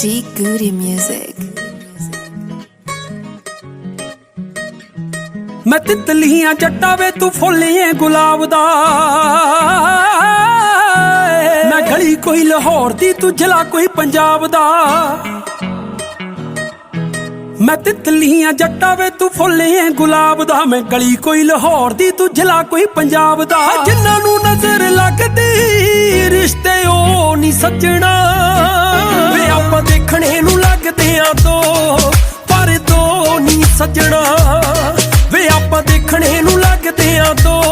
G Goody Music. ਮੈਂ ਤਿਤਲੀਆਂ ਜੱਟਾਂ ਵੇ ਤੂੰ ਫੁੱਲੀਏ ਗੁਲਾਬ ਦਾ। ਮੈਂ ਗਲੀ ਕੋਈ ਲਾਹੌਰ ਦੀ ਤੂੰ ਜ਼ਿਲ੍ਹਾ ਕੋਈ ਪੰਜਾਬ ਦਾ। ਮੈਂ ਤਿਤਲੀਆਂ ਜੱਟਾਂ ਵੇ ਤੂੰ ਫੁੱਲੀਏ ਗੁਲਾਬ ਦਾ। ਮੈਂ ਗਲੀ ਕੋਈ ਲਾਹੌਰ ਦੀ ਤੂੰ ਜ਼ਿਲ੍ਹਾ ਕੋਈ ਪੰਜਾਬ ਦਾ। ਜਿਨ੍ਹਾਂ ਨੂੰ ਨਜ਼ਰ ਲੱਗਦੀ ਰਿਸ਼ਤੇ ਉਹ ਨਹੀਂ ਸੱਜਣਾ। ਆਪਾਂ ਦੇਖਣੇ ਨੂੰ ਲੱਗਦੇ ਆ ਦੋ ਪਰ ਦੋ ਨਹੀਂ ਸੱਜਣਾ। ਵੇ ਆਪਾਂ ਦੇਖਣੇ ਨੂੰ ਲੱਗਦੇ ਆ ਦੋ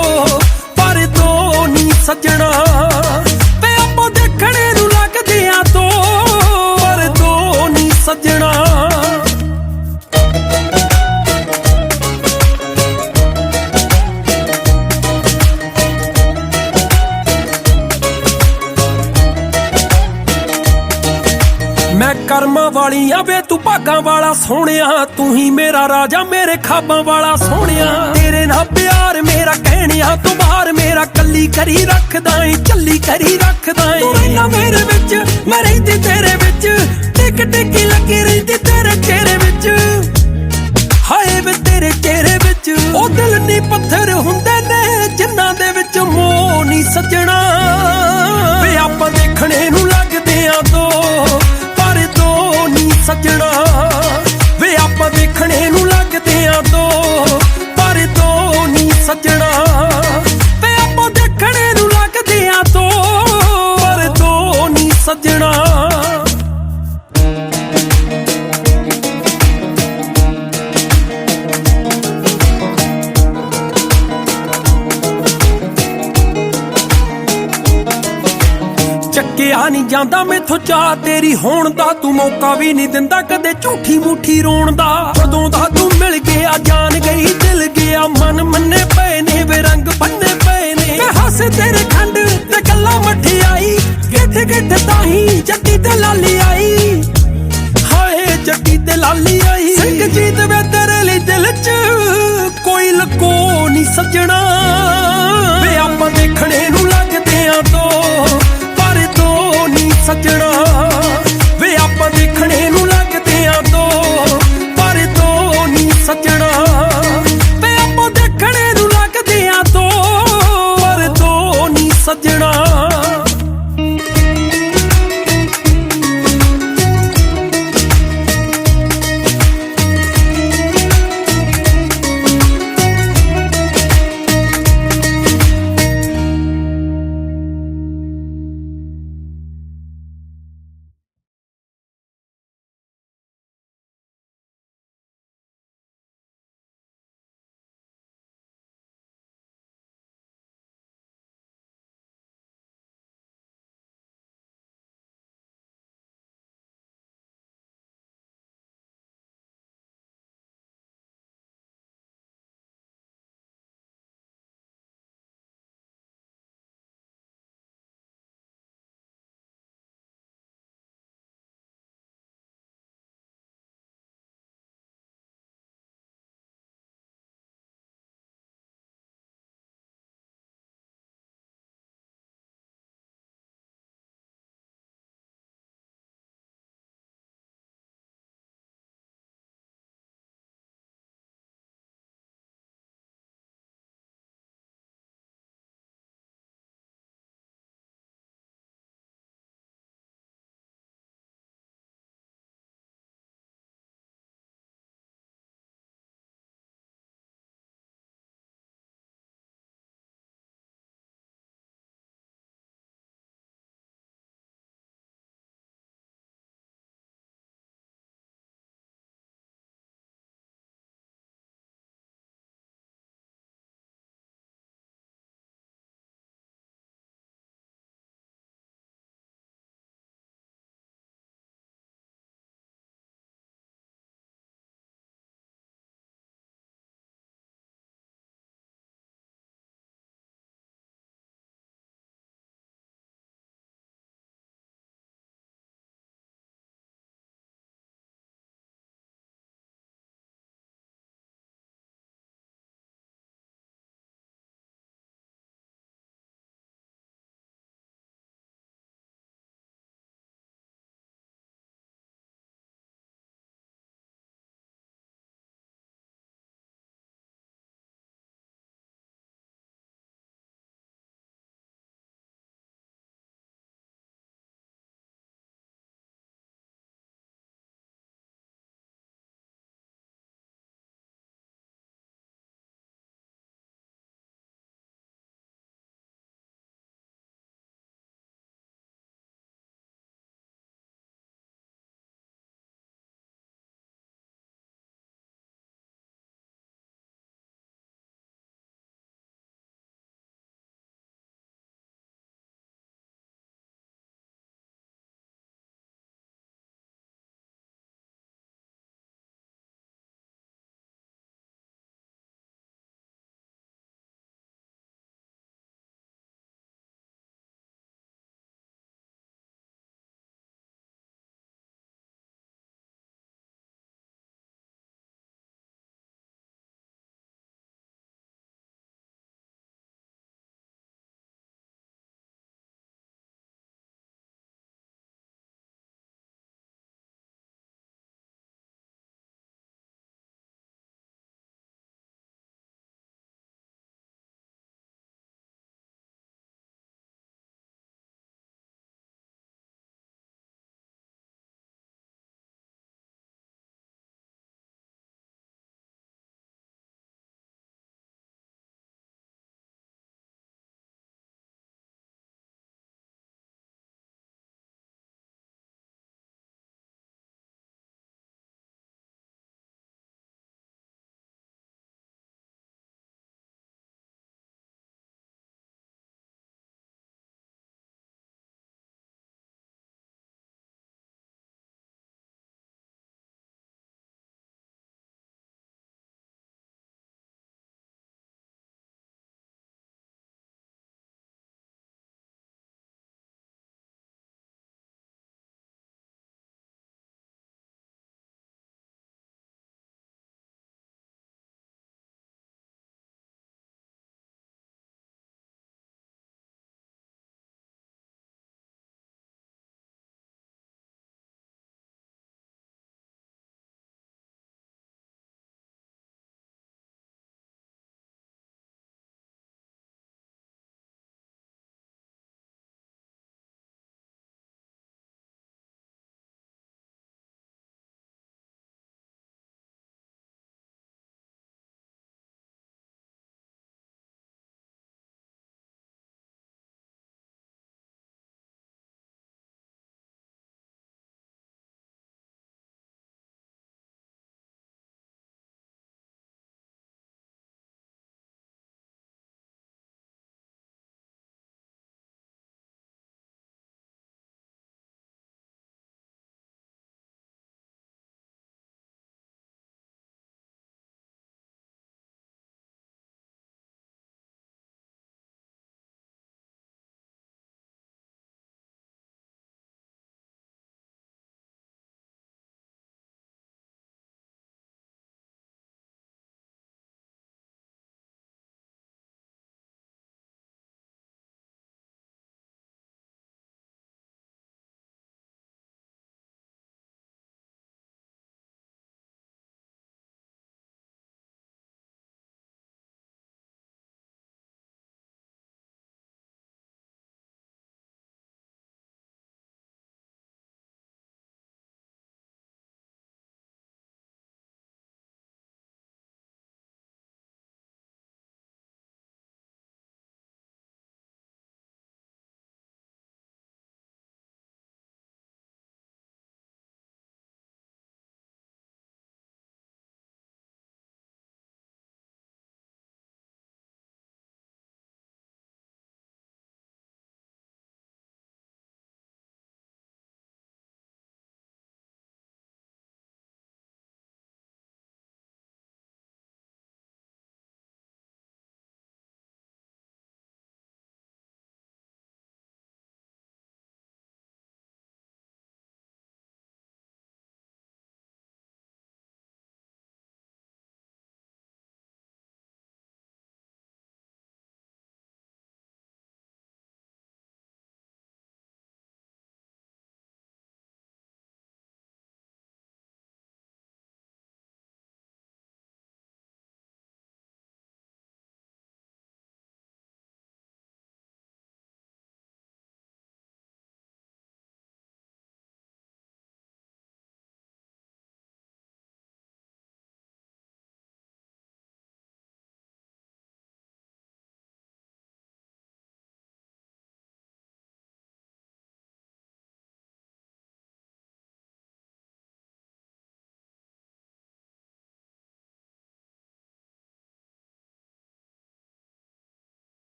ਮੈਂ ਕਰਮਾਂ ਵਾਲੀ ਆ ਵੇ, ਤੂੰ ਭਾਗਾਂ ਵਾਲਾ ਸੋਹਣਿਆ। ਤੂੰ ਹੀ ਮੇਰਾ ਰਾਜਾ, ਮੇਰੇ ਖਾਬਾਂ ਵਾਲਾ ਸੋਹਣਿਆ। ਤੇਰੇ ਨਾਲ ਪਿਆਰ ਮੇਰਾ ਕਹਿਣਿਆ, ਤੂੰ ਬਾਹਰ ਮੇਰਾ ਕੱਲੀ ਕਰੀ ਰੱਖਦਾ ਏ, ਚੱਲੀ ਕਰੀ ਰੱਖਦਾ ਏ। ਤੂੰ ਰਹਿਣਾ ਮੇਰੇ ਵਿੱਚ, ਮੈਂ ਰਹਿੰਦੀ ਤੇਰੇ ਵਿੱਚ। ਟਿਕ ਟਿਕ ਲੱਗੀ ਰਹਿੰਦੀ ਤੇਰੇ ਚਿਹਰੇ ਵਿੱਚ। ਹਾਏ ਵੇ ਤੇਰੇ ਚਿਹਰੇ ਵਿੱਚ, ਉਹ ਦਿਲ ਨਹੀਂ ਪੱਥਰ ਹੁੰਦੇ ਨੇ, ਜਿਨ੍ਹਾਂ ਦੇ ਵਿੱਚ ਮੋਹ ਨਹੀਂ ਸੱਜਣਾ। ਜਾਂਦਾ ਮੈਥੋਂ ਚਾਹ ਤੇਰੀ ਹੋਣ ਦਾ। ਤੂੰ ਮੌਕਾ ਵੀ ਨਹੀਂ ਦਿੰਦਾ ਕਦੇ ਝੂਠੀ ਮੂਠੀ ਰੋਣ ਦਾ। ਜਦੋਂ ਦਾ ਤੂੰ ਮਿਲ ਗਿਆ, ਜਾਨ ਗਈ, ਦਿਲ ਗਿਆ, ਮਨ ਮੰਨੇ ਪਏ ਨੇ ਵੇ, ਰੰਗ ਬੰਨੇ ਪਏ ਨੇ। ਮੈਂ ਹੱਸ ਤੇਰੇ ਖੰਡ ਤੇ ਗੱਲਾਂ ਮਠਿਆਈ ਕਿੱਥੇ ਕਿੱਥੇ ਤਾਹੀ ਜੱਟੀ ਤੇ ਲਾਲੀ ਆਈ। ਹਾਏ ਜੱਟੀ ਤੇ ਲਾਲੀ ਆਈ। ਸਿੰਘ ਜੀਤ ਵੇ ਤੇਰੇ ਲਈ ਦਿਲ 'ਚ ਕੋਈ ਲਕੋ ਨਹੀਂ ਸੱਜਣਾ।